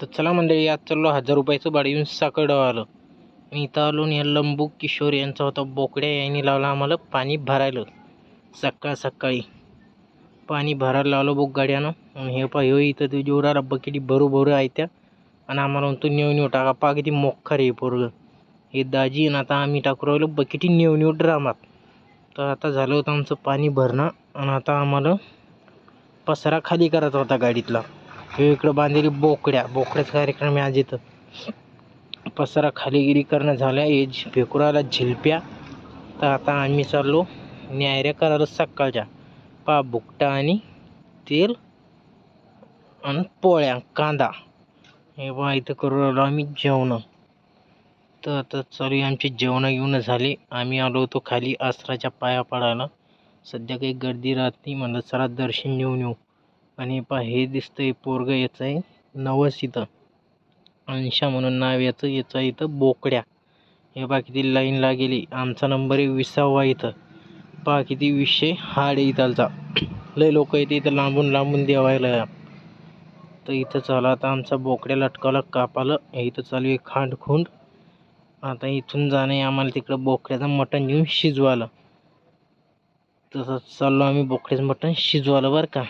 तर चला मंडळी आज चाललो हजार रुपयाचं भाडं येऊन साकडं आलं. मी इथं आलो आणि या लंबू किशोर यांचा होता बोकड्या. यांनी लावला आम्हाला पाणी भरायला. सकाळ सकाळी पाणी भरायला लावलं बुक गाड्यानं. आणि हे पा ह्यो इथं ते जेवढा बकेटी भरू भरू आहे त्या आणि आम्हाला म्हणतो नेऊ नेऊ टाका. पा किती मोखर रे पोरगं. हे दाजी आणि आता आम्ही टाकू राहिलो बकेटी नेऊ नेऊ ड्रामात. तर आता झालं होतं आमचं पाणी भरणं. आणि आता आम्हाला पसरा खाली करायचा होता गाडीतला. हे इकडं बांधलेली बोकड्या बोकड्याचा कार्यक्रम आहे आज इथं. पसरा खालीगिरी करणं झाल्या हे झ- फेकुराला झिलप्या. तर आता आम्ही चाललो न्यायऱ्या करायला सकाळच्या. पा बुकटा आणि तेल आणि पोळ्या कांदा. हे बा इथं करू राहिलो आम्ही जेवणं. तर आता चालू आहे आमची जेवणं घेऊन झाली. आम्ही आलो होतो खाली आसराच्या पाया पडायला. सध्या काही गर्दी राहत नाही म्हणलं चला दर्शन घेऊन येऊ. आणि पहा हे दिसतंय पोरग याचं आहे नवस इथं. अंशा म्हणून नाव याचं याचं इथं बोकड्या. हे पहा किती लाईन लागेली आमचा नंबर आहे विसावा इथं. पहा किती विषय हाड आहे इथलचा. लय लोक येते इथं लांबून लांबून देवायला. तर इथं चालू आता आमचा बोकड्या लटकावला कापालं. इथं चालू आहे खांडखुंड. आता इथून जाणं आम्हाला तिकडं बोकड्याचं मटण घेऊन शिजवायला. तसंच चाललो आम्ही बोकड्याचं मटण शिजवायला बरं का.